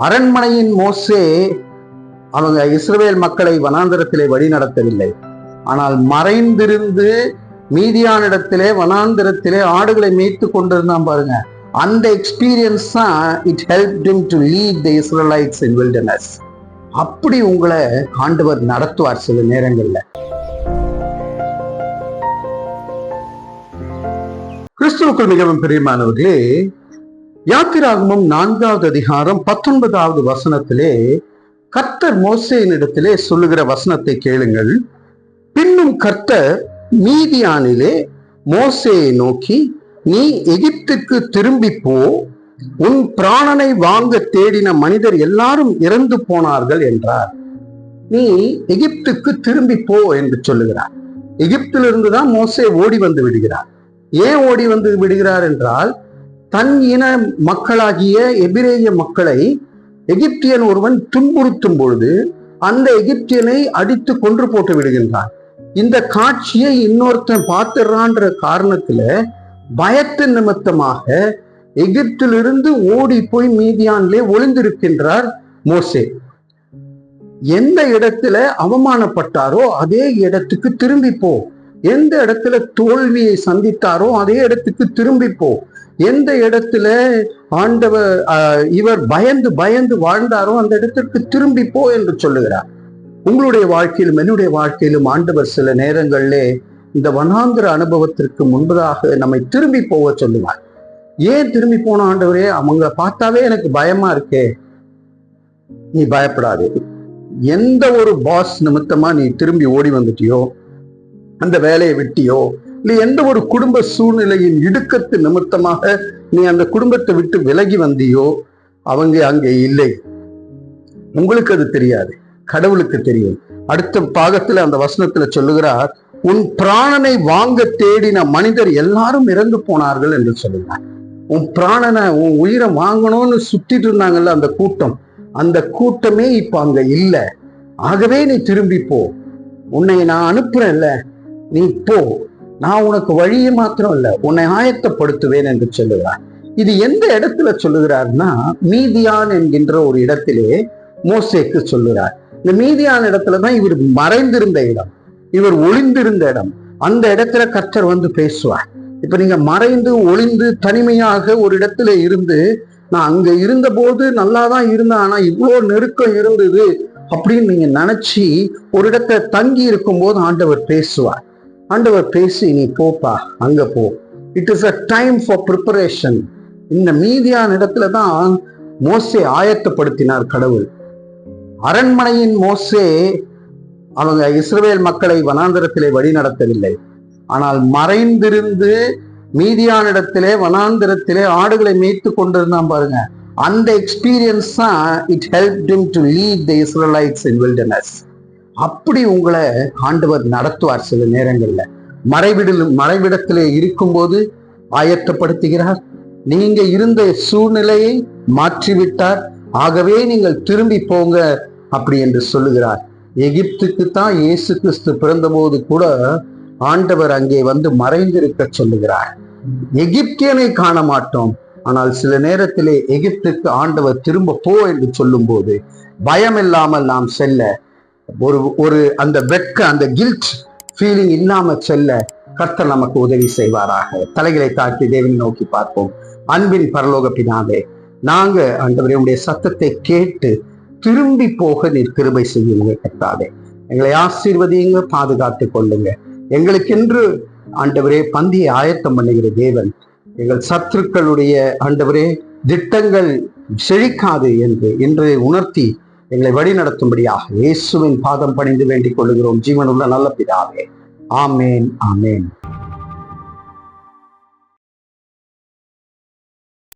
அரண்மனையின் மோசே அவங்க இஸ்ரவேல் மக்களை வனாந்திரத்திலே வழி நடத்தவில்லை ஆனால் மறைந்திருந்து மீதியானிடத்திலே வனாந்திரத்திலே ஆடுகளை மேய்த்து கொண்டிருந்தான் பாருங்க. அந்த எக்ஸ்பீரியன்ஸ் தான் it help him to lead the Israelites in wilderness அப்படி உங்களை ஆண்டவர் நடத்துவார் சில நேரங்களில். கிறிஸ்துவுக்குள் மிகவும் பிரியமானவர்களே யாத்திராகமம் நான்காவது அதிகாரம் பத்தொன்பதாவது வசனத்திலே கர்த்தர் மோசையினிடத்திலே சொல்லுகிற வசனத்தை கேளுங்கள். பின்னும் கர்த்தர் மீதியானிலே மோசையை நோக்கி நீ எகிப்துக்கு திரும்பி போ. உன் பிராணனை வாங்க தேடின மனிதர் எல்லாரும் இறந்து போனார்கள் என்றார். நீ எகிப்துக்கு திரும்பி போ என்று சொல்லுகிறார். எகிப்திலிருந்து தான் மோசே ஓடி வந்து விடுகிறார். ஏன் ஓடி வந்து விடுகிறார் என்றால் தன் இன மக்களாகிய எபிரேய மக்களை எகிப்தியன் ஒருவன் துன்புறுத்தும் பொழுது அந்த எகிப்தியனை அடித்து கொன்று போட்டு விடுகின்றான். இந்த காட்சியை இன்னொருத்தன் பார்த்துடுறான்ற காரணத்துல பயத்து நிமித்தமாக எகிப்திலிருந்து ஓடி போய் மீதியான்லே ஒளிந்திருக்கின்றார் மோசே. எந்த இடத்துல அவமானப்பட்டாரோ அதே இடத்துக்கு திரும்பி போ. எந்த இடத்துல தோல்வியை சந்தித்தாரோ அதே இடத்துக்கு திரும்பி போ. எந்த இடத்துல ஆண்டவர் இவர் பயந்து பயந்து வாழ்ந்தாரோ அந்த இடத்திற்கு திரும்பி போ என்று சொல்லுகிறார். உங்களுடைய வாழ்க்கையிலும் என்னுடைய வாழ்க்கையிலும் ஆண்டவர் சில நேரங்களிலே இந்த வனாந்திர அனுபவத்திற்கு முன்பதாக நம்மை திரும்பி போக சொல்லுவார். ஏன் திரும்பி போன ஆண்டவரே? அவங்க பார்த்தாவே எனக்கு பயமா இருக்கே. நீ பயப்படாதே. எந்த ஒரு பாஸ் நிமித்தமா நீ திரும்பி ஓடி வந்துட்டியோ அந்த வேலையை விட்டியோ இல்லை எந்த ஒரு குடும்ப சூழ்நிலையின் இடுக்கத்து நிமித்தமாக நீ அந்த குடும்பத்தை விட்டு விலகி வந்தியோ அவங்க அங்கே இல்லை. உங்களுக்கு அது தெரியாது கடவுளுக்கு தெரியும். அடுத்த பாகத்துல அந்த வசனத்துல சொல்லுகிறார் உன் பிராணனை வாங்க தேடின மனிதர் எல்லாரும் இறந்து போனார்கள் என்று சொல்லுகிறார். உன் பிராணனை உன் உயிரை வாங்கணும்னு சுத்திட்டு இருந்தாங்கல்ல அந்த கூட்டம். அந்த கூட்டமே இப்ப அங்க இல்லை. ஆகவே நீ திரும்பி போ. உன்னை நான் அனுப்புறேன்ல. நீ போ. நான் உனக்கு வழியை மாத்திரம் இல்லை உன்னை ஆயத்தப்படுத்துவேன் என்று சொல்லுகிறார். இது எந்த இடத்துல சொல்லுகிறார்னா மீதியான் என்கின்ற ஒரு இடத்திலே மோசேக்கு சொல்லுகிறார். இந்த மீதியான இடத்துல தான் இவர் மறைந்திருந்த இடம். இவர் ஒளிந்திருந்த இடம். அந்த இடத்துல கர்த்தர் வந்து பேசுவார். இப்ப நீங்க மறைந்து ஒளிந்து தனிமையாக ஒரு இடத்துல இருந்து நான் அங்க இருந்த போது நல்லா தான் இருந்தேன் ஆனா இவ்வளோ நெருக்கம் இருந்தது அப்படின்னு நீங்க நினைச்சு ஒரு இடத்துல தங்கி இருக்கும் போது ஆண்டவர் பேசுவார். ஆண்டவர் பேசி நீ போப்பா அங்க போ. It is a time for preparation இந்த மீதியான இடத்துல தான் மோசே ஆயத்தப்படுத்தினார் கடவுள். அரண்மனையின் மோசே அவங்க இஸ்ரவேல் மக்களை வனாந்தரத்திலே வழி நடத்தவில்லை. ஆனால் மறைந்திருந்து மீதியானிடத்திலே வனாந்திரத்திலே ஆடுகளை மேய்த்து கொண்டிருந்தான் பாருங்க. அந்த எக்ஸ்பீரியன்ஸ் தான் it help to lead the Israelites in wilderness. அப்படி உங்களை ஆண்டவர் நடத்துவார் சில நேரங்கள்ல. மறைவிடல் மறைவிடத்திலே இருக்கும்போது ஆயத்தப்படுத்துகிறார். நீங்க இருந்த சூழ்நிலையை மாற்றிவிட்டார். ஆகவே நீங்கள் திரும்பி போங்க அப்படி என்று சொல்லுகிறார். எகிப்துக்கு தான் இயேசு கிறிஸ்து பிறந்தபோது கூட ஆண்டவர் அங்கே வந்து மறைந்திருக்க சொல்லுகிறார். எகிப்தியனை காண மாட்டோம். ஆனால் சில நேரத்திலே எகிப்துக்கு ஆண்டவர் திரும்ப போ என்று சொல்லும்போது பயம் இல்லாமல் நாம் செல்ல ஒரு ஒரு அந்த வெட்க அந்த கில்ட் ஃபீலிங் இல்லாம செல்ல கர்த்தர் நமக்கு உதவி செய்வாராக. தலைகளை தாக்கி தேவனை நோக்கி பார்ப்போம். அன்பின் பரலோக பினாவே நாங்க ஆண்டவரே உடைய சத்தத்தை கேட்டு திரும்பி போக நீர் கிருபை செய்யுங்க கர்த்தாவே. எங்களை ஆசீர்வதியுங்க பாதுகாத்து கொள்ளுங்க. எங்களுக்கென்று ஆண்டவரே பந்தியை ஆயத்தம் பண்ணுகிற தேவன் எங்கள் சத்துருக்களுடைய ஆண்டவரே திட்டங்கள் செழிக்காது என்று இன்றைய உணர்த்தி எங்களை வழி நடத்தும்படியாக இயேசுவின் பாதம் பணிந்து வேண்டிக் கொள்ளுகிறோம். ஜீவனுள்ள நல்ல பிதாவே. ஆமேன் ஆமேன்.